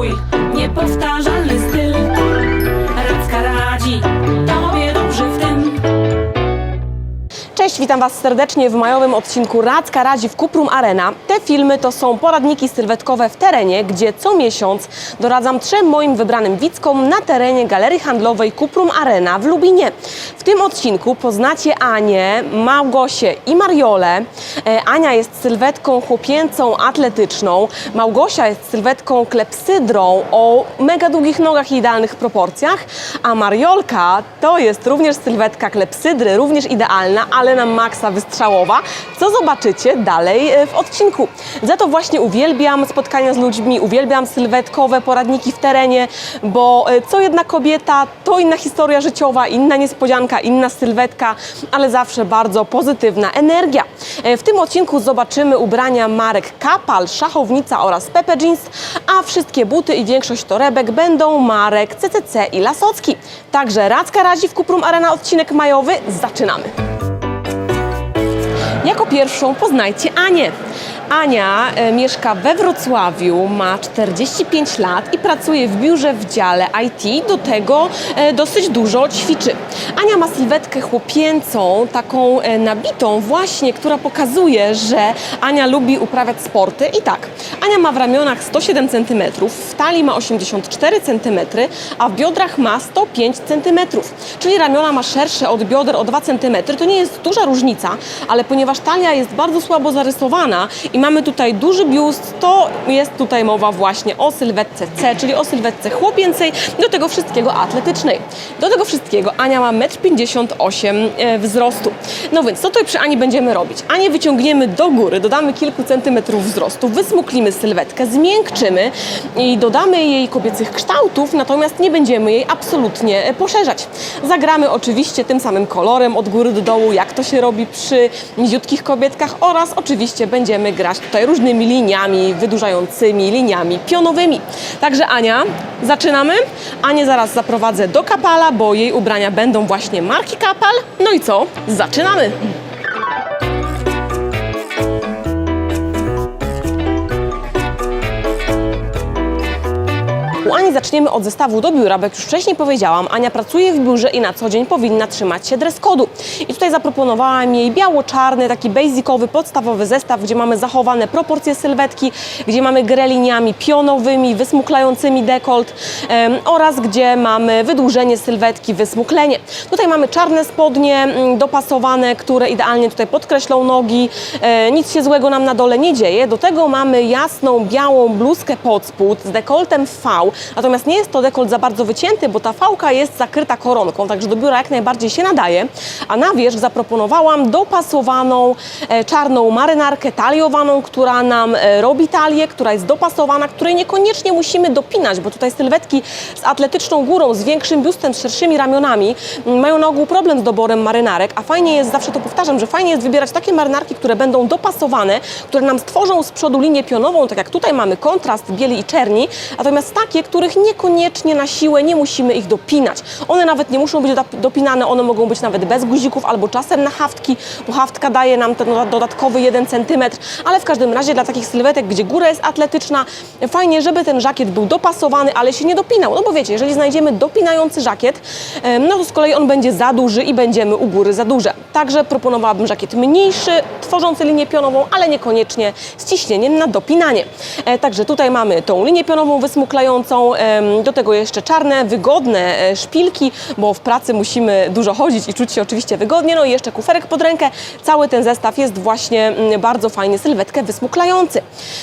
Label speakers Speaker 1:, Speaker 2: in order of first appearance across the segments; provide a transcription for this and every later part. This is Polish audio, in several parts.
Speaker 1: swój niepowtarzalny styl.
Speaker 2: Witam Was serdecznie w majowym odcinku Radzka Radzi w Kuprum Arena. Te filmy to są poradniki sylwetkowe w terenie, gdzie co miesiąc doradzam trzem moim wybranym widzkom na terenie Galerii Handlowej Kuprum Arena w Lubinie. W tym odcinku poznacie Anię, Małgosię i Mariolę. E, Ania jest sylwetką chłopięcą, atletyczną. Małgosia jest sylwetką klepsydrą o mega długich nogach i idealnych proporcjach, a Mariolka to jest również sylwetka klepsydry, również idealna, ale na maksa wystrzałowa, co zobaczycie dalej e, w odcinku. Za to właśnie uwielbiam spotkania z ludźmi, uwielbiam sylwetkowe poradniki w terenie, bo e, co jedna kobieta, to inna historia życiowa, inna niespodzianka, inna sylwetka, ale zawsze bardzo pozytywna energia. E, W tym odcinku zobaczymy ubrania marek Kapal, Szachownica oraz Pepe Jeans, a wszystkie buty i większość torebek będą marek CCC i Lasocki. Także Radzka Radzi w Kuprum Arena odcinek majowy. Zaczynamy! Jako pierwszą poznajcie Anię. Ania e, mieszka we Wrocławiu, ma 45 lat i pracuje w biurze w dziale IT, do tego e, dosyć dużo ćwiczy. Ania ma sylwetkę chłopięcą, taką e, nabitą właśnie, która pokazuje, że Ania lubi uprawiać sporty i tak, Ania ma w ramionach 107 cm, w talii ma 84 cm, a w biodrach ma 105 cm, czyli ramiona ma szersze od bioder o 2 cm. To nie jest duża różnica, ale ponieważ talia jest bardzo słabo zarysowana i mamy tutaj duży biust, to jest tutaj mowa właśnie o sylwetce C, czyli o sylwetce chłopięcej, do tego wszystkiego atletycznej. Do tego wszystkiego Ania ma 1,58 m e, wzrostu. No więc co tutaj przy Ani będziemy robić? Anię wyciągniemy do góry, dodamy kilku centymetrów wzrostu, wysmuklimy sylwetkę, zmiękczymy i dodamy jej kobiecych kształtów, natomiast nie będziemy jej absolutnie e, poszerzać. Zagramy oczywiście tym samym kolorem od góry do dołu, jak to się robi przy niziutkich kobietkach oraz oczywiście będziemy grać tutaj różnymi liniami wydłużającymi, liniami pionowymi. Także Ania, zaczynamy. Anię zaraz zaprowadzę do Kapala, bo jej ubrania będą właśnie marki Kapal. No i co? Zaczynamy! Zaczniemy od zestawu do biura, bo jak już wcześniej powiedziałam, Ania pracuje w biurze i na co dzień powinna trzymać się dress kodu. I tutaj zaproponowałam jej biało-czarny, taki basicowy, podstawowy zestaw, gdzie mamy zachowane proporcje sylwetki, gdzie mamy grę liniami pionowymi, wysmuklającymi dekolt em, oraz gdzie mamy wydłużenie sylwetki, wysmuklenie. Tutaj mamy czarne spodnie mm, dopasowane, które idealnie tutaj podkreślą nogi. E, nic się złego nam na dole nie dzieje. Do tego mamy jasną, białą bluzkę pod spód z dekoltem V, natomiast nie jest to dekolt za bardzo wycięty, bo ta fałka jest zakryta koronką, także do biura jak najbardziej się nadaje. A na wierzch zaproponowałam dopasowaną e, czarną marynarkę taliowaną, która nam e, robi talię, która jest dopasowana, której niekoniecznie musimy dopinać, bo tutaj sylwetki z atletyczną górą, z większym biustem, z szerszymi ramionami m, mają na ogół problem z doborem marynarek, a fajnie jest, zawsze to powtarzam, że fajnie jest wybierać takie marynarki, które będą dopasowane, które nam stworzą z przodu linię pionową, tak jak tutaj mamy kontrast bieli i czerni, natomiast takie, których niekoniecznie na siłę nie musimy ich dopinać. One nawet nie muszą być dop- dopinane, one mogą być nawet bez guzików albo czasem na haftki, bo haftka daje nam ten doda- dodatkowy 1 cm, ale w każdym razie dla takich sylwetek, gdzie góra jest atletyczna, fajnie, żeby ten żakiet był dopasowany, ale się nie dopinał. No bo wiecie, jeżeli znajdziemy dopinający żakiet, no to z kolei on będzie za duży i będziemy u góry za duże. Także proponowałabym żakiet mniejszy, tworzący linię pionową, ale niekoniecznie z ciśnieniem na dopinanie. E, Także tutaj mamy tą linię pionową wysmuklającą, do tego jeszcze czarne, wygodne e, szpilki, bo w pracy musimy dużo chodzić i czuć się oczywiście wygodnie, no i jeszcze kuferek pod rękę. Cały ten zestaw jest właśnie mm, bardzo fajnie sylwetkę wysmuklający.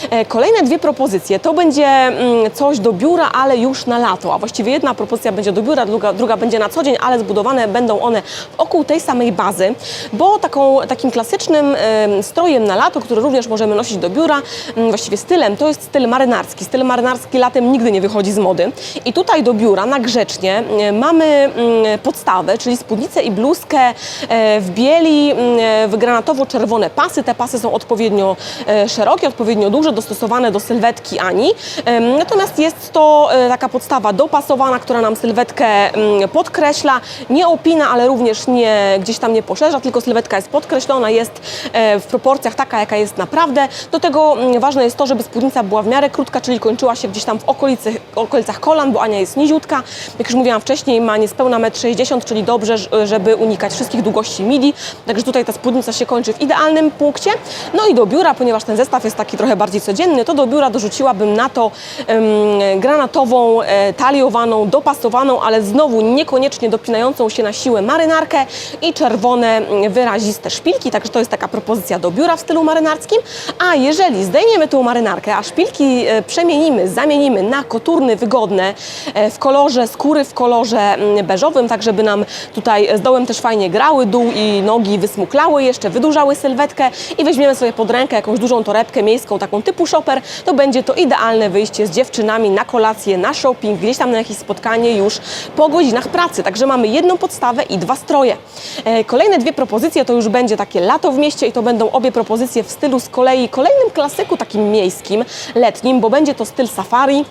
Speaker 2: E, Kolejne dwie propozycje to będzie mm, coś do biura, ale już na lato, a właściwie jedna propozycja będzie do biura, druga, druga będzie na co dzień, ale zbudowane będą one wokół tej samej bazy, bo taką, takim klasycznym em, strojem na lato, który również możemy nosić do biura, mm, właściwie stylem, to jest styl marynarski. Styl marynarski latem nigdy nie wychodzi z mody. I tutaj do biura na grzecznie e, mamy mm, podstawę, czyli spódnicę i bluzkę e, w bieli, mm, w granatowo-czerwone pasy. Te pasy są odpowiednio e, szerokie, odpowiednio duże, dostosowane do sylwetki Ani. Natomiast jest to taka podstawa dopasowana, która nam sylwetkę mm, podkreśla, nie opina, ale również nie, gdzieś tam nie poszerza, tylko sylwetka jest podkreślona, jest w proporcjach taka, jaka jest naprawdę. Do tego ważne jest to, żeby spódnica była w miarę krótka, czyli kończyła się gdzieś tam w okolicy, okolicach kolan, bo Ania jest niziutka. Jak już mówiłam wcześniej, ma niespełna 1,60 m, czyli dobrze, żeby unikać wszystkich długości midi. Także tutaj ta spódnica się kończy w idealnym punkcie. No i do biura, ponieważ ten zestaw jest taki trochę bardziej codzienny, to do biura dorzuciłabym na to granatową, e, taliowaną, dopasowaną, ale znowu niekoniecznie dopinającą się na siłę marynarkę i czerwone mm, wyraziste szpilki, także to jest taka propozycja do biura w stylu marynarskim. A jeżeli zdejmiemy tą marynarkę, a szpilki e, przemienimy, zamienimy na koturny wygodne e, w kolorze skóry, w kolorze mm, beżowym, tak żeby nam tutaj z dołem też fajnie grały, dół i nogi wysmuklały, jeszcze wydłużały sylwetkę i weźmiemy sobie pod rękę jakąś dużą torebkę miejską, taką typu shopper, to będzie to idealne wyjście z dziewczynami na kolację, na shopping, gdzieś tam na jakieś spotkanie już po godzinach pracy. Także mamy jedną podstawę i dwa stroje. E, Kolejne dwie propozycje to już będzie takie lato w mieście i to będą obie propozycje w stylu z kolei kolejnym klasyku takim miejskim, letnim, bo będzie to styl safari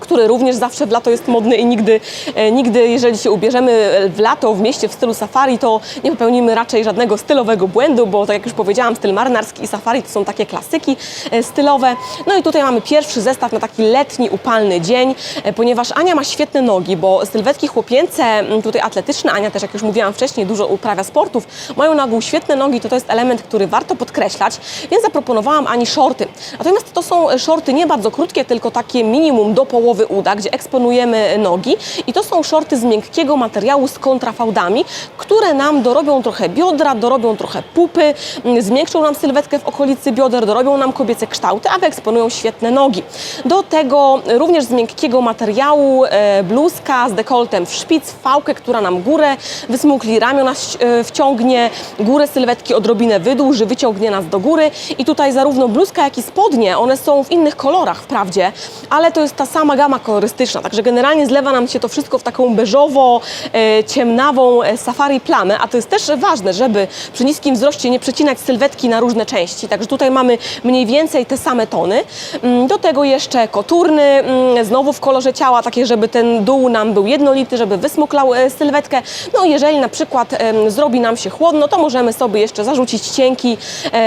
Speaker 2: który również zawsze w lato jest modny i nigdy, e, nigdy jeżeli się ubierzemy e, w lato w mieście w stylu safari, to nie popełnimy raczej żadnego stylowego błędu, bo tak jak już powiedziałam, styl marynarski i safari to są takie klasyki e, stylowe. No i tutaj mamy pierwszy zestaw na taki letni, upalny dzień, ponieważ Ania ma świetne nogi, bo sylwetki chłopięce, m, tutaj atletyczne, Ania też jak już mówiłam wcześniej, dużo uprawia sportów, mają na ogół świetne nogi, to to jest element, który warto podkreślać, więc zaproponowałam Ani shorty. Natomiast to są shorty nie bardzo krótkie, tylko takie minimum do połowy uda, gdzie eksponujemy nogi i to są shorty z miękkiego materiału z kontrafałdami, które nam dorobią trochę biodra, dorobią trochę pupy, mm, zmiękczą nam sylwetkę w okolicy bioder, dorobią nam kobiece kształty, a wyeksponują świetne nogi. Do tego również z miękkiego materiału e, bluzka z dekoltem w szpic, fałkę, która nam górę wysmukli, ramiona e, wciągnie, górę sylwetki odrobinę wydłuży, wyciągnie nas do góry i tutaj zarówno bluzka, jak i spodnie, one są w innych kolorach wprawdzie, ale to jest ta sama gama kolorystyczna, także generalnie zlewa nam się to wszystko w taką beżowo, e, ciemnawą e, safari plamę, a to jest też ważne, żeby przy niskim wzroście nie przecinać sylwetki na różne części, także tutaj mamy mniej więcej te same tony. Mm, Do tego jeszcze koturny, mm, znowu w kolorze ciała, takie, żeby ten dół nam był jednolity, żeby wysmuklał e, sylwetkę. No jeżeli na przykład zrobi nam się chłodno, to możemy sobie jeszcze zarzucić cienki,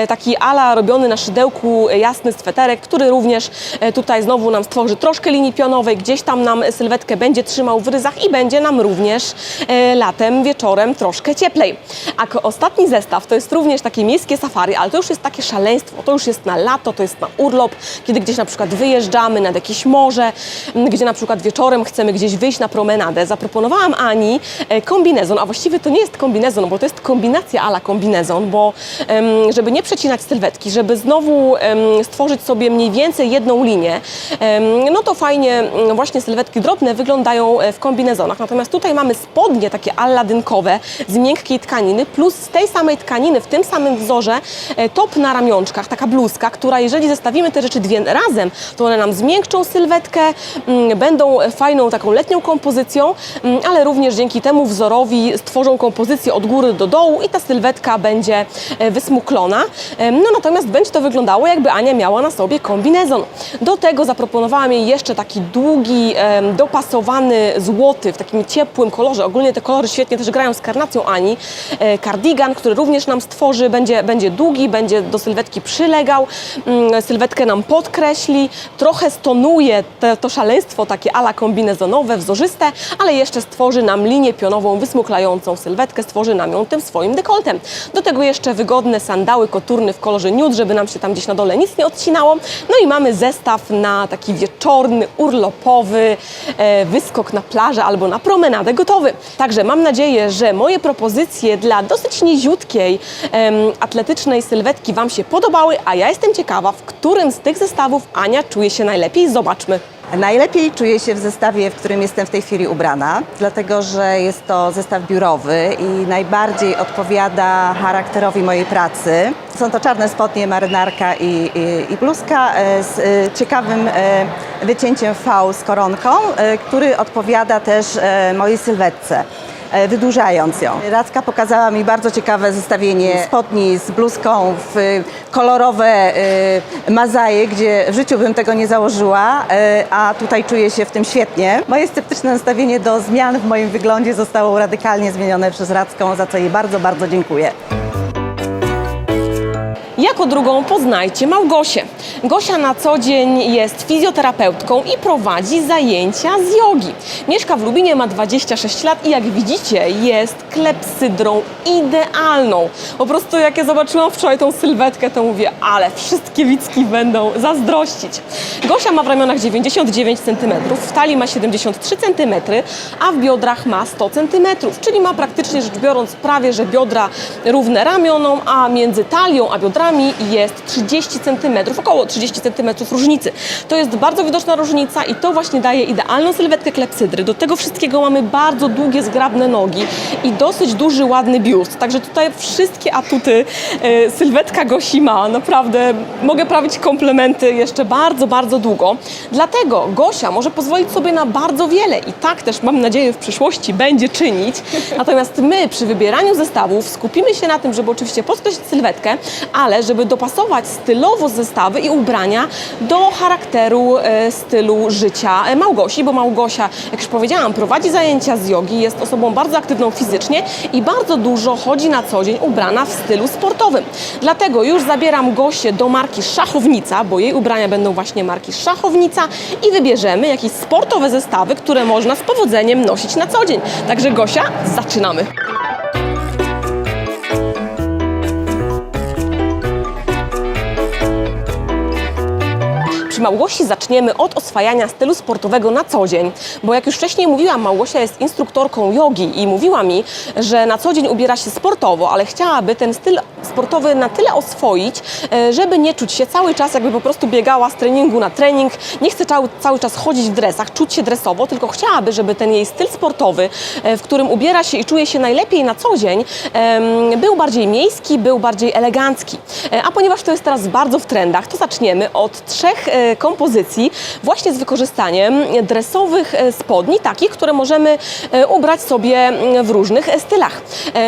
Speaker 2: taki ala robiony na szydełku jasny sweterek, który również tutaj znowu nam stworzy troszkę linii pionowej, gdzieś tam nam sylwetkę będzie trzymał w ryzach i będzie nam również e, latem, wieczorem troszkę cieplej. A ostatni zestaw to jest również takie miejskie safari, ale to już jest takie szaleństwo, to już jest na lato, to jest na urlop, kiedy gdzieś na przykład wyjeżdżamy nad jakieś morze, gdzie na przykład wieczorem chcemy gdzieś wyjść na promenadę. Zaproponowałam Ani e, kombinezon, a właściwie to nie jest kombinezon, bo to jest kombinacja ala kombinezon, bo żeby nie przecinać sylwetki, żeby znowu stworzyć sobie mniej więcej jedną linię, no to fajnie mm, właśnie sylwetki drobne wyglądają e, w kombinezonach. Natomiast tutaj mamy spodnie takie alladynkowe z miękkiej tkaniny, plus z tej samej tkaniny, w tym samym wzorze e, top na ramionczkach, taka bluzka, która jeżeli zestawimy te rzeczy dwie razem, to one nam zmiękczą sylwetkę, mm, będą fajną taką letnią kompozycją, mm, ale również dzięki temu wzorowi stworzą kompozycję od góry do dołu i ta sylwetka będzie e, wysmuklona. No natomiast będzie to wyglądało jakby Ania miała na sobie kombinezon. Do tego zaproponowałam jej jeszcze taki długi, em, dopasowany złoty w takim ciepłym kolorze. Ogólnie te kolory świetnie też grają z karnacją Ani. E, Cardigan, który również nam stworzy, będzie, będzie długi, będzie do sylwetki przylegał, mm, sylwetkę nam podkreśli, trochę stonuje te, to szaleństwo takie ala kombinezonowe, wzorzyste, ale jeszcze stworzy nam linię pionową wysmuklającą sylwetkę, stworzy nam ją tym swoim dekoltem. Do tego jeszcze wygodne sandały koturny w kolorze nude, żeby nam się tam gdzieś na dole nic nie odcinało. No i mamy zestaw na taki wieczorny, urlopowy e, wyskok na plażę albo na promenadę gotowy. Także mam nadzieję, że moje propozycje dla dosyć niziutkiej, atletycznej sylwetki Wam się podobały, a ja jestem ciekawa, w którym z tych zestawów Ania czuje się najlepiej. Zobaczmy.
Speaker 3: Najlepiej czuję się w zestawie, w którym jestem w tej chwili ubrana, dlatego że jest to zestaw biurowy i najbardziej odpowiada charakterowi mojej pracy. Są to czarne spodnie, marynarka i, i, i bluzka e, z e, ciekawym e, wycięciem V z koronką, który odpowiada też mojej sylwetce wydłużając ją. Radzka pokazała mi bardzo ciekawe zestawienie spodni z bluzką w e, kolorowe e, mazaje, gdzie w życiu bym tego nie założyła, e, a tutaj czuję się w tym świetnie. Moje sceptyczne nastawienie do zmian w moim wyglądzie zostało radykalnie zmienione przez Radzką, za co jej bardzo, bardzo dziękuję.
Speaker 2: Jako drugą poznajcie Małgosię. Gosia na co dzień jest fizjoterapeutką i prowadzi zajęcia z jogi. Mieszka w Lubinie, ma 26 lat i jak widzicie jest klepsydrą idealną. Po prostu jak ja zobaczyłam wczoraj tą sylwetkę, to mówię, ale wszystkie Wicki będą zazdrościć. Gosia ma w ramionach 99 cm, w talii ma 73 cm, a w biodrach ma 100 cm, czyli ma praktycznie rzecz biorąc prawie, że biodra równe ramionom, a między talią a biodrami jest 30 cm, około 30 cm różnicy. To jest bardzo widoczna różnica i to właśnie daje idealną sylwetkę klepsydry. Do tego wszystkiego mamy bardzo długie, zgrabne nogi i dosyć duży, ładny biust. Także tutaj wszystkie atuty e, sylwetka Gosi ma. Naprawdę mogę prawić komplementy jeszcze bardzo, bardzo długo. Dlatego Gosia może pozwolić sobie na bardzo wiele i tak też mam nadzieję w przyszłości będzie czynić. Natomiast my przy wybieraniu zestawów skupimy się na tym, żeby oczywiście podkreślić sylwetkę, ale żeby dopasować stylowo zestawy i ubrania do charakteru e, stylu życia Małgosi, bo Małgosia, jak już powiedziałam, prowadzi zajęcia z jogi, jest osobą bardzo aktywną fizycznie i bardzo dużo chodzi na co dzień ubrana w stylu sportowym. Dlatego już zabieram Gosię do marki Szachownica, bo jej ubrania będą właśnie marki Szachownica i wybierzemy jakieś sportowe zestawy, które można z powodzeniem nosić na co dzień. Także Gosia, zaczynamy! Małgosi zaczniemy od oswajania stylu sportowego na co dzień, bo jak już wcześniej mówiłam, Małgosia jest instruktorką jogi i mówiła mi, że na co dzień ubiera się sportowo, ale chciałaby ten styl sportowy na tyle oswoić, e, żeby nie czuć się cały czas jakby po prostu biegała z treningu na trening, nie chce cały, cały czas chodzić w dresach, czuć się dresowo, tylko chciałaby, żeby ten jej styl sportowy, e, w którym ubiera się i czuje się najlepiej na co dzień, był bardziej miejski, był bardziej elegancki. E, A ponieważ to jest teraz bardzo w trendach, to zaczniemy od trzech kompozycji właśnie z wykorzystaniem dresowych spodni, takich, które możemy ubrać sobie mm, w różnych stylach.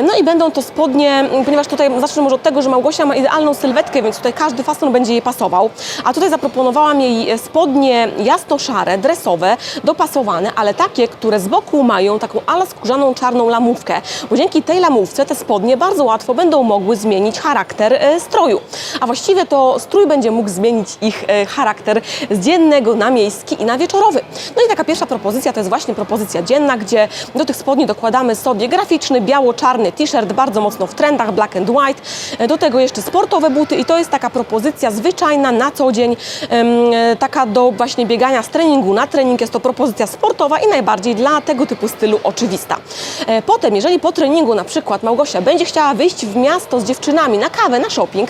Speaker 2: No i będą to spodnie, ponieważ tutaj zacznę może od tego, że Małgosia ma idealną sylwetkę, więc tutaj każdy fason będzie jej pasował. A tutaj zaproponowałam jej spodnie jasno-szare, dresowe, dopasowane, ale takie, które z boku mają taką ala skórzaną czarną lamówkę, bo dzięki tej lamówce te spodnie bardzo łatwo będą mogły zmienić charakter e, stroju. A właściwie to strój będzie mógł zmienić ich e, charakter z dziennego na miejski i na wieczorowy. No i taka pierwsza propozycja to jest właśnie propozycja dzienna, gdzie do tych spodni dokładamy sobie graficzny, biało-czarny t-shirt, bardzo mocno w trendach, black and white. E, Do tego jeszcze sportowe buty i to jest taka propozycja zwyczajna na co dzień, e, taka do właśnie biegania z treningu na trening. Jest to propozycja sportowa i najbardziej dla tego typu stylu oczywista. E, Potem, jeżeli po treningu na przykład Małgosia będzie chciała wyjść w miasto z dziewczynami na kawę, na shopping,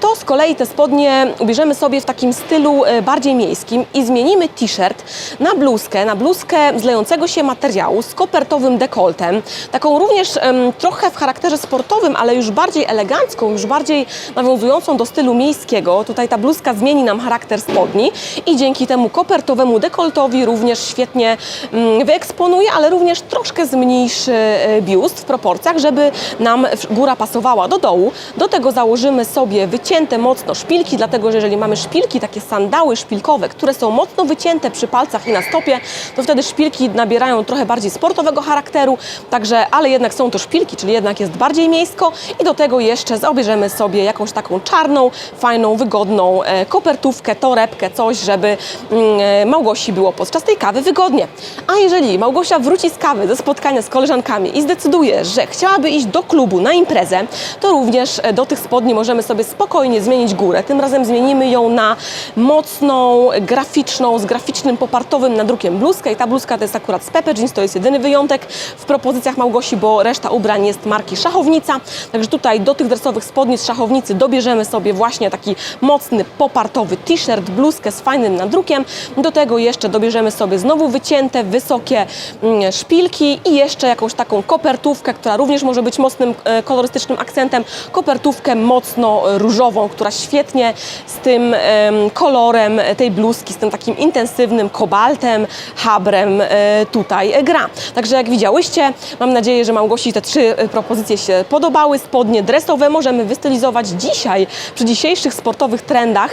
Speaker 2: to z kolei te spodnie ubierzemy sobie w takim stylu bardziej miejskim i zmienimy t-shirt na bluzkę, na bluzkę z się materiału z kopertowym dekoltem, taką również trochę w charakterze sportowym, ale już bardziej elegancką, już bardziej nawiązującą do stylu miejskiego. Tutaj ta bluzka zmieni nam charakter spodni i dzięki temu kopertowemu dekoltowi również świetnie mm, wyeksponuje, ale również troszkę zmniejszy e, biust w proporcjach, żeby nam góra pasowała do dołu. Do tego założymy sobie wycięte mocno szpilki, dlatego że jeżeli mamy szpilki, takie sandały szpilkowe, które są mocno wycięte przy palcach i na stopie, to wtedy szpilki nabierają trochę bardziej sportowego charakteru, także, ale jednak są to szpilki, czyli jednak jest bardziej miejsko i do tego jeszcze zaobierzemy sobie jakąś taką czarną, fajną, wygodną e, kopertówkę, torebkę, coś, żeby mm, e, Małgosi było podczas tej kawy wygodnie. A jeżeli Małgosia wróci z kawy, ze spotkania z koleżankami i zdecyduje, że chciałaby iść do klubu na imprezę, to również e, do tych spodni możemy sobie spokojnie zmienić górę. Tym razem zmienimy ją na mocną, graficzną, z graficznym popartowym nadrukiem bluzkę i ta bluzka to jest akurat z Pepe Jeans, to jest jedyny wyjątek w propozycjach Małgosi, bo reszta ubrań jest marki Szachownica. Także tutaj do tych dresowych spodni z Szachownicy dobierzemy sobie właśnie taki mocny, popartowy t-shirt, bluzkę z fajnym nadrukiem. Do tego jeszcze dobierzemy sobie znowu wycięte, wysokie mm, szpilki i jeszcze jakąś taką kopertówkę, która również może być mocnym, e, kolorystycznym akcentem. Kopertówkę mocno e, różową, która świetnie z tym em, kolorem tej bluzki z tym takim intensywnym kobaltem, habrem e, tutaj gra. Także jak widziałyście, mam nadzieję, że Małgosi te trzy propozycje się podobały. Spodnie dresowe możemy wystylizować dzisiaj, przy dzisiejszych sportowych trendach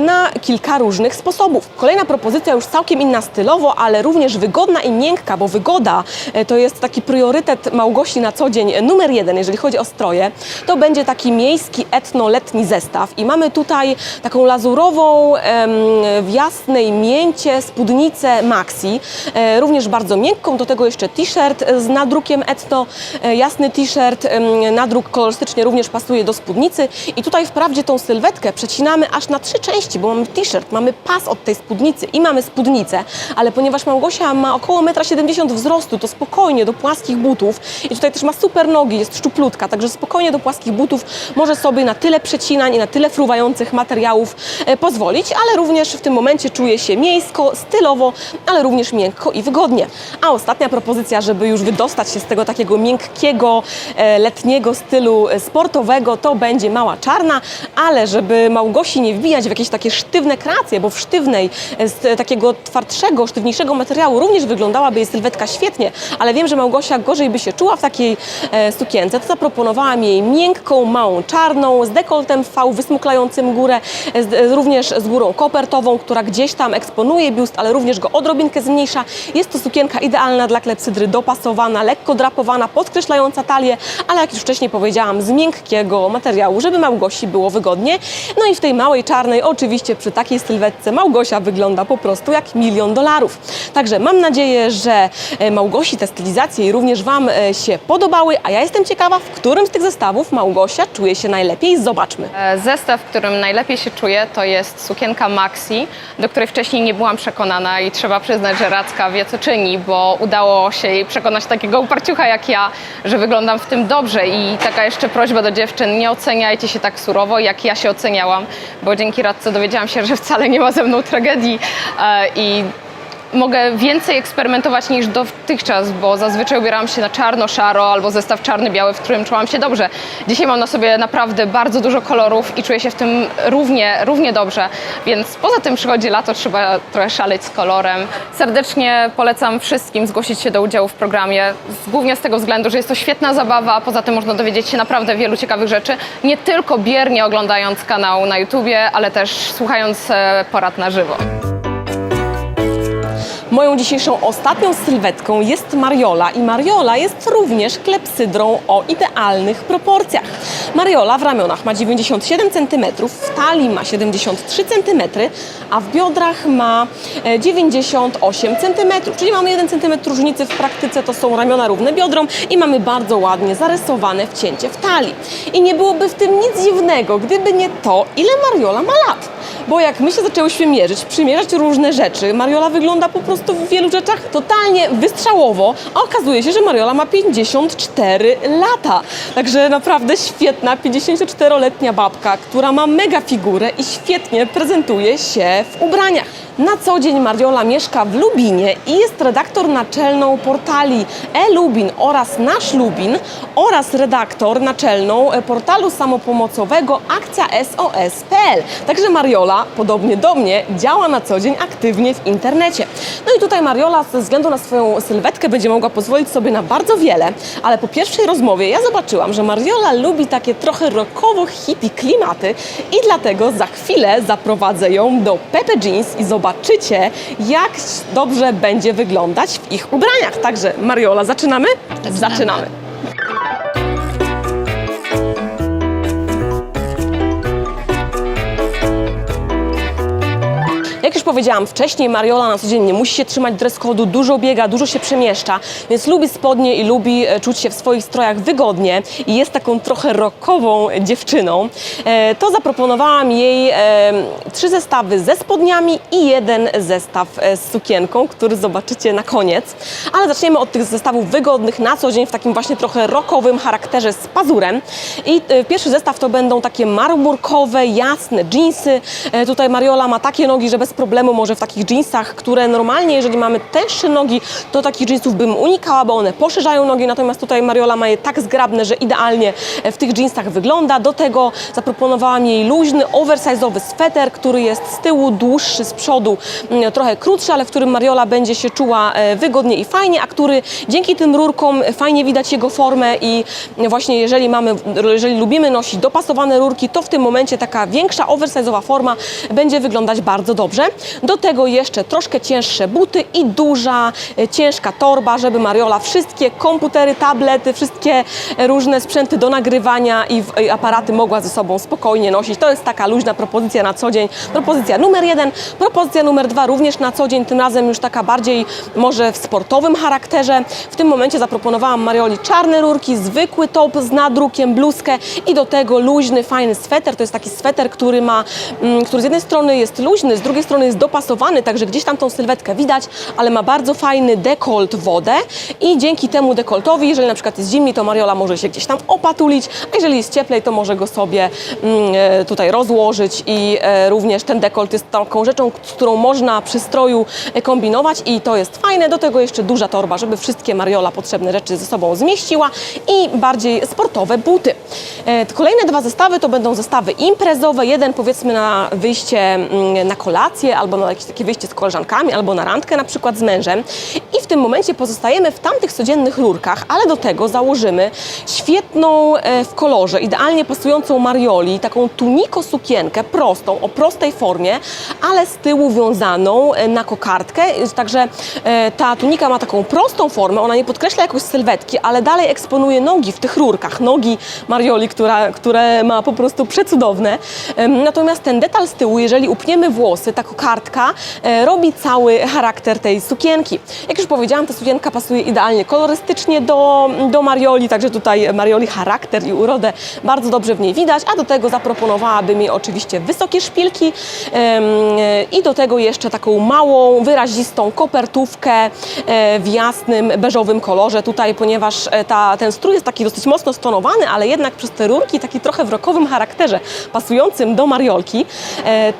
Speaker 2: na kilka różnych sposobów. Kolejna propozycja już całkiem inna stylowo, ale również wygodna i miękka, bo wygoda e, to jest taki priorytet Małgosi na co dzień numer jeden, jeżeli chodzi o stroje. To będzie taki miejski, etno-letni zestaw i mamy tutaj taką lazurową, w jasnej mięcie spódnicę maxi, e, również bardzo miękką, do tego jeszcze t-shirt z nadrukiem etno, e, jasny t-shirt, nadruk kolorystycznie również pasuje do spódnicy. I tutaj wprawdzie tą sylwetkę przecinamy aż na trzy części, bo mamy t-shirt, mamy pas od tej spódnicy i mamy spódnicę, ale ponieważ Małgosia ma około 1,70 m wzrostu, to spokojnie do płaskich butów. I tutaj też ma super nogi, jest szczuplutka, także spokojnie do płaskich butów może sobie na tyle przecinań i na tyle fruwających materiałów e, pozwolić, ale również w tym momencie czuje się miejsko, stylowo, ale również miękko i wygodnie. A ostatnia propozycja, żeby już wydostać się z tego takiego miękkiego, e, letniego stylu e, sportowego, to będzie mała czarna, ale żeby Małgosi nie wbijać w jakieś takie sztywne kreacje, bo w sztywnej, e, z takiego twardszego, sztywniejszego materiału również wyglądałaby jej sylwetka świetnie, ale wiem, że Małgosia gorzej by się czuła w takiej e, sukience, to zaproponowałam jej miękką, małą czarną, z dekoltem V wysmuklającym górę, e, z, również z górą kopertową, która gdzieś tam eksponuje biust, ale również go odrobinkę zmniejsza. Jest to sukienka idealna dla klepsydry, dopasowana, lekko drapowana, podkreślająca talię, ale jak już wcześniej powiedziałam, z miękkiego materiału, żeby Małgosi było wygodnie. No i w tej małej czarnej, oczywiście przy takiej sylwetce Małgosia wygląda po prostu jak milion dolarów. Także mam nadzieję, że e, Małgosi te stylizacje również Wam e, się podobały, a ja jestem ciekawa, w którym z tych zestawów Małgosia czuje się najlepiej. Zobaczmy.
Speaker 4: E, Zestaw, w którym najlepiej się czuję, to jest sukienka Maxi, do której wcześniej nie byłam przekonana i trzeba przyznać, że Racka wie co czyni, bo udało się jej przekonać takiego uparciucha jak ja, że wyglądam w tym dobrze i taka jeszcze prośba do dziewczyn, nie oceniajcie się tak surowo, jak ja się oceniałam, bo dzięki Radce dowiedziałam się, że wcale nie ma ze mną tragedii e, i mogę więcej eksperymentować niż dotychczas, bo zazwyczaj ubierałam się na czarno-szaro albo zestaw czarny-biały, w którym czułam się dobrze. Dzisiaj mam na sobie naprawdę bardzo dużo kolorów i czuję się w tym równie, równie dobrze, więc poza tym przychodzi lato, trzeba trochę szaleć z kolorem. Serdecznie polecam wszystkim zgłosić się do udziału w programie, głównie z tego względu, że jest to świetna zabawa, a poza tym można dowiedzieć się naprawdę wielu ciekawych rzeczy, nie tylko biernie oglądając kanał na YouTubie, ale też słuchając e, porad na żywo.
Speaker 2: Moją dzisiejszą ostatnią sylwetką jest Mariola i Mariola jest również klepsydrą o idealnych proporcjach. Mariola w ramionach ma 97 cm, w talii ma 73 cm, a w biodrach ma e, 98 cm, czyli mamy 1 cm różnicy w praktyce, to są ramiona równe biodrom i mamy bardzo ładnie zarysowane wcięcie w talii. I nie byłoby w tym nic dziwnego, gdyby nie to, ile Mariola ma lat. Bo jak my się zaczęłyśmy mierzyć, przymierzać różne rzeczy, Mariola wygląda po prostu w wielu rzeczach totalnie wystrzałowo, a okazuje się, że Mariola ma 54 lata. Także naprawdę świetna 54-letnia babka, która ma mega figurę i świetnie prezentuje się w ubraniach. Na co dzień Mariola mieszka w Lubinie i jest redaktor naczelną portali e-Lubin oraz Nasz Lubin oraz redaktor naczelną e, portalu samopomocowego Akcja SOS.pl. Także Mariola, podobnie do mnie, działa na co dzień aktywnie w internecie. No i tutaj Mariola ze względu na swoją sylwetkę będzie mogła pozwolić sobie na bardzo wiele, ale po pierwszej rozmowie ja zobaczyłam, że Mariola lubi takie trochę rockowo hippie klimaty i dlatego za chwilę zaprowadzę ją do Pepe Jeans i zobaczycie, jak dobrze będzie wyglądać w ich ubraniach. Także Mariola, zaczynamy? Zaczynamy. Jak już powiedziałam wcześniej, Mariola na co dzień nie musi się trzymać dress dużo biega, dużo się przemieszcza, więc lubi spodnie i lubi e, czuć się w swoich strojach wygodnie i jest taką trochę rockową dziewczyną. E, To zaproponowałam jej e, trzy zestawy ze spodniami i jeden zestaw z sukienką, który zobaczycie na koniec. Ale zaczniemy od tych zestawów wygodnych na co dzień w takim właśnie trochę rockowym charakterze z pazurem. I pierwszy zestaw to będą takie marmurkowe, jasne jeansy. Tutaj Mariola ma takie nogi, że bez problemu może w takich jeansach, które normalnie, jeżeli mamy tęższe nogi, to takich jeansów bym unikała, bo one poszerzają nogi, natomiast tutaj Mariola ma je tak zgrabne, że idealnie e, w tych jeansach wygląda. Do tego zaproponowałam jej luźny, oversize'owy sweter, który jest z tyłu dłuższy, z przodu mm, trochę krótszy, ale w którym Mariola będzie się czuła e, wygodnie i fajnie, a który dzięki tym rurkom fajnie widać jego formę i właśnie jeżeli mamy, jeżeli lubimy nosić dopasowane rurki, to w tym momencie taka większa oversize'owa forma będzie wyglądać bardzo dobrze. Do tego jeszcze troszkę cięższe buty i duża, e, ciężka torba, żeby Mariola wszystkie komputery, tablety, wszystkie różne sprzęty do nagrywania i aparaty mogła ze sobą spokojnie nosić. To jest taka luźna propozycja na co dzień. Propozycja numer jeden. Propozycja numer dwa również na co dzień, tym razem już taka bardziej może w sportowym charakterze. W tym momencie zaproponowałam Marioli czarne rurki, zwykły top z nadrukiem, bluzkę i do tego luźny, fajny sweter. To jest taki sweter, który ma, mm, który z jednej strony jest luźny, z drugiej strony jest dopasowany, także gdzieś tam tą sylwetkę widać, ale ma bardzo fajny dekolt wodę i dzięki temu dekoltowi, jeżeli na przykład jest zimniej, to Mariola może się gdzieś tam opatulić, a jeżeli jest cieplej, to może go sobie mm, e, tutaj rozłożyć i e, również ten dekolt jest taką rzeczą, z którą można przy stroju e, kombinować i to jest fajne. Do tego jeszcze duża torba, żeby wszystkie Mariola potrzebne rzeczy ze sobą zmieściła i bardziej sportowe buty. Kolejne dwa zestawy to będą zestawy imprezowe. Jeden powiedzmy na wyjście mm, na kolację albo na jakieś takie wyjście z koleżankami albo na randkę na przykład z mężem. I w tym momencie pozostajemy w tamtych codziennych rurkach, ale do tego założymy świetną e, w kolorze, idealnie pasującą Marioli, taką tuniko sukienkę prostą, o prostej formie, ale z tyłu wiązaną e, na kokardkę. Także e, ta tunika ma taką prostą formę, ona nie podkreśla jakoś sylwetki, ale dalej eksponuje nogi w tych rurkach, nogi Marioli, która, które ma po prostu przecudowne. Natomiast ten detal z tyłu, jeżeli upniemy włosy, ta kokardka e, robi cały charakter tej sukienki. Jak już powiedziałam, ta sukienka pasuje idealnie kolorystycznie do, do Marioli, także tutaj Marioli charakter i urodę bardzo dobrze w niej widać, a do tego zaproponowałabym jej oczywiście wysokie szpilki i do tego jeszcze taką małą, wyrazistą kopertówkę e, w jasnym, beżowym kolorze tutaj, ponieważ e, ta, ten strój jest taki dosyć mocno stonowany, ale jednak przez te rurki taki trochę w rokowym charakterze, pasującym do Mariolki,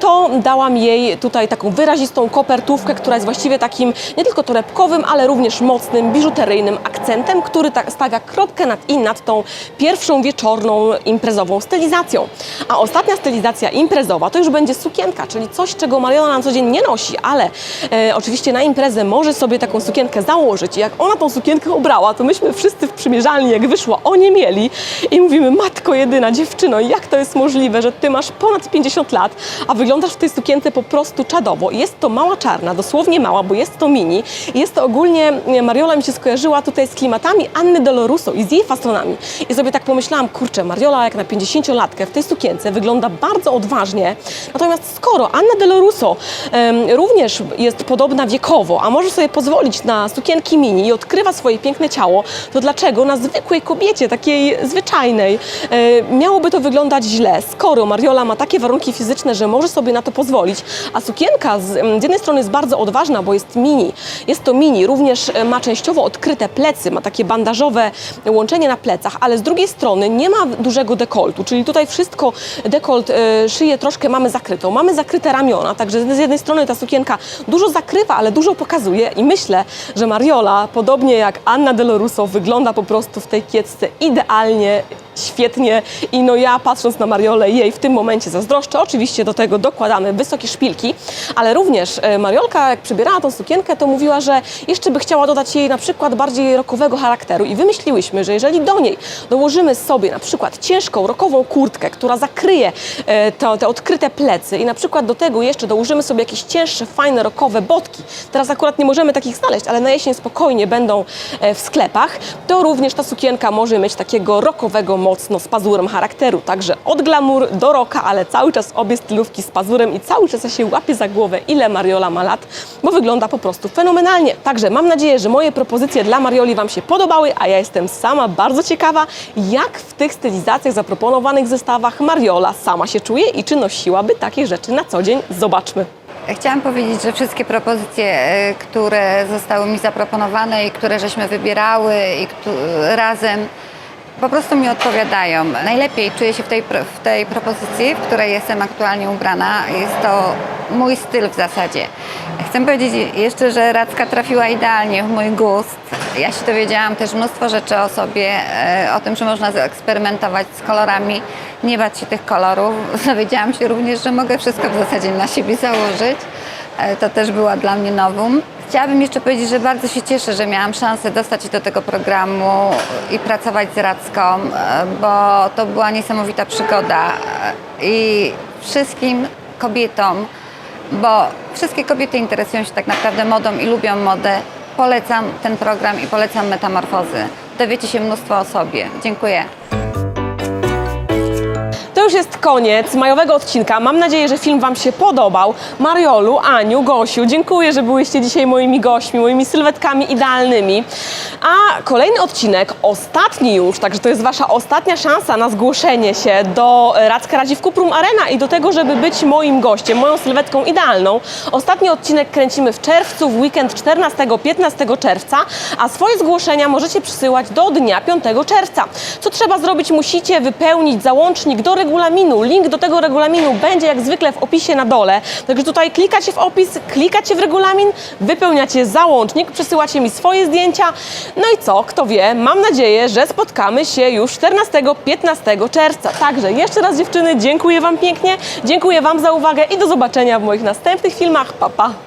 Speaker 2: to dałam jej tutaj taką wyrazistą kopertówkę, która jest właściwie takim nie tylko torebkowym, ale również mocnym, biżuteryjnym akcentem, który stawia kropkę nad i nad tą pierwszą wieczorną imprezową stylizacją. A ostatnia stylizacja imprezowa to już będzie sukienka, czyli coś, czego Mariola na co dzień nie nosi, ale e, oczywiście na imprezę może sobie taką sukienkę założyć. I jak ona tą sukienkę ubrała, to myśmy wszyscy w przymierzalni, jak wyszła, oni mieli i mówimy, matko jedyna, dziewczyno, jak to jest możliwe, że ty masz ponad 50 lat, a wyglądasz w tej sukience po prostu czadowo. Jest to mała czarna, dosłownie mała, bo jest to mini. Jest to ogólnie, e, Mariola mi się skojarzyła tutaj z klimatami Anny Doloruso i z jej fasonami. I sobie tak pomyślałam, kurczę, Mariola jak na 50-latkę w tej sukience wygląda bardzo odważnie. Natomiast skoro Anna Deloruso em, również jest podobna wiekowo, a może sobie pozwolić na sukienki mini i odkrywa swoje piękne ciało, to dlaczego na zwykłej kobiecie, takiej zwyczajnej, e, miałoby to wyglądać źle, skoro Mariola ma takie warunki fizyczne, że może sobie na to pozwolić, a sukienka z, em, z jednej strony jest bardzo odważna, bo jest mini, jest to mini, również e, ma częściowo odkryte plecy, ma takie bandażowe łączenie na plecach, ale z drugiej strony nie ma dużego dekoltu, czyli tutaj wszystko, dekolt, e, szyję troszkę mamy zakrytą, mamy zakryte ramiona, także z jednej strony ta sukienka dużo zakrywa, ale dużo pokazuje i myślę, że Mariola, podobnie jak Anna Deloruso, wygląda po prostu w tej kiecce idealnie, świetnie i no ja patrząc na Mariolę jej w tym momencie zazdroszczę. Oczywiście do tego dokładamy wysokie szpilki, ale również e, Mariolka jak przybierała tą sukienkę, to mówiła, że jeszcze by chciała dodać jej na przykład bardziej rokowego charakteru i wymyśliłyśmy, że jeżeli do niej dołożymy sobie na przykład ciężką rokową kurtkę, która zakryje e, to, te odkryte plecy i na przykład do tego jeszcze dołożymy sobie jakieś cięższe, fajne rokowe botki, teraz akurat nie możemy takich znaleźć, ale na jesień spokojnie będą e, w sklepach, to również ta sukienka może mieć takiego rokowego, mocno z pazurem charakteru. Także od glamour do roka, ale cały czas obie stylówki z pazurem i cały czas się łapię za głowę, ile Mariola ma lat, bo wygląda po prostu fenomenalnie. Także mam nadzieję, że moje propozycje dla Marioli Wam się podobały, a ja jestem sama bardzo ciekawa, jak w tych stylizacjach zaproponowanych zestawach Mariola sama się czuje i czy nosiłaby takie rzeczy na co dzień. Zobaczmy.
Speaker 5: Chciałam powiedzieć, że wszystkie propozycje, e, które zostały mi zaproponowane i które żeśmy wybierały i któ- razem po prostu mi odpowiadają. Najlepiej czuję się w tej, w tej propozycji, w której jestem aktualnie ubrana. Jest to mój styl w zasadzie. Chcę powiedzieć jeszcze, że Radzka trafiła idealnie w mój gust. Ja się dowiedziałam też mnóstwo rzeczy o sobie, e, o tym, że można zaeksperymentować z kolorami, nie bać się tych kolorów. Dowiedziałam się również, że mogę wszystko w zasadzie na siebie założyć. E, To też była dla mnie nowum. Chciałabym jeszcze powiedzieć, że bardzo się cieszę, że miałam szansę dostać się do tego programu i pracować z Radzką, e, bo to była niesamowita przygoda. E, I wszystkim kobietom, bo wszystkie kobiety interesują się tak naprawdę modą i lubią modę, polecam ten program i polecam Metamorfozy. Dowiecie się mnóstwo o sobie. Dziękuję.
Speaker 2: Już jest koniec majowego odcinka. Mam nadzieję, że film Wam się podobał. Mariolu, Aniu, Gosiu, dziękuję, że byłyście dzisiaj moimi gośćmi, moimi sylwetkami idealnymi. A kolejny odcinek, ostatni już, także to jest Wasza ostatnia szansa na zgłoszenie się do Radzka Radzi w Kuprum Arena i do tego, żeby być moim gościem, moją sylwetką idealną. Ostatni odcinek kręcimy w czerwcu, w weekend 14-15 czerwca, a swoje zgłoszenia możecie przysyłać do dnia 5 czerwca. Co trzeba zrobić? Musicie wypełnić załącznik do regulaminu. Link do tego regulaminu będzie jak zwykle w opisie na dole. Także tutaj klikacie w opis, klikacie w regulamin, wypełniacie załącznik, przesyłacie mi swoje zdjęcia. No i co? Kto wie? Mam nadzieję, że spotkamy się już 14-15 czerwca. Także jeszcze raz dziewczyny, dziękuję Wam pięknie, dziękuję Wam za uwagę i do zobaczenia w moich następnych filmach. Pa, pa!